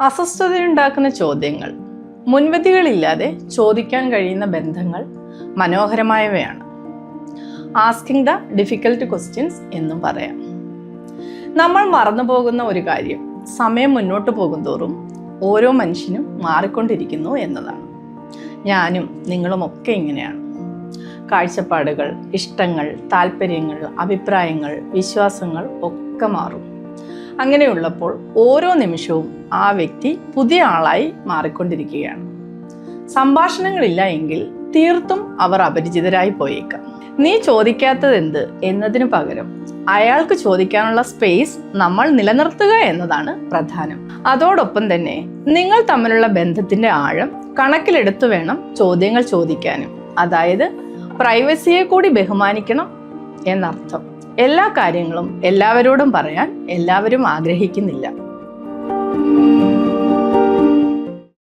അസ്വസ്ഥതയുണ്ടാക്കുന്ന ചോദ്യങ്ങൾ മുൻവിധികളില്ലാതെ ചോദിക്കാൻ കഴിയുന്ന ബന്ധങ്ങൾ മനോഹരമായവയാണ്. ആസ്കിംഗ് ദ ഡിഫിക്കൽട്ട് ക്വസ്റ്റ്യൻസ് എന്നും പറയാം. നമ്മൾ മറന്നു പോകുന്ന ഒരു കാര്യം സമയം മുന്നോട്ട് പോകുന്തോറും ഓരോ മനുഷ്യനും മാറിക്കൊണ്ടിരിക്കുന്നു എന്നതാണ്. ഞാനും നിങ്ങളും ഒക്കെ ഇങ്ങനെയാണ്. കാഴ്ചപ്പാടുകൾ ഇഷ്ടങ്ങൾ താല്പര്യങ്ങൾ അഭിപ്രായങ്ങൾ വിശ്വാസങ്ങൾ ഒക്കെ മാറും. അങ്ങനെയുള്ളപ്പോൾ ഓരോ നിമിഷവും ആ വ്യക്തി പുതിയ ആളായി മാറിക്കൊണ്ടിരിക്കുകയാണ്. സംഭാഷണങ്ങളില്ല എങ്കിൽ തീർത്തും അവർ അപരിചിതരായി പോയേക്കാം. നീ ചോദിക്കാത്തത് എന്ത്? എന്നതിനു പകരം അയാൾക്ക് ചോദിക്കാനുള്ള സ്പേസ് നമ്മൾ നിലനിർത്തുക എന്നതാണ് പ്രധാനം. അതോടൊപ്പം തന്നെ നിങ്ങൾ തമ്മിലുള്ള ബന്ധത്തിന്റെ ആഴം കണക്കിലെടുത്തു വേണം ചോദ്യങ്ങൾ ചോദിക്കാനും. അതായത് പ്രൈവസിയെ കൂടി ബഹുമാനിക്കണം എന്നർത്ഥം. എല്ലാ കാര്യങ്ങളും എല്ലാവരോടും പറയാൻ എല്ലാവരും ആഗ്രഹിക്കുന്നില്ല.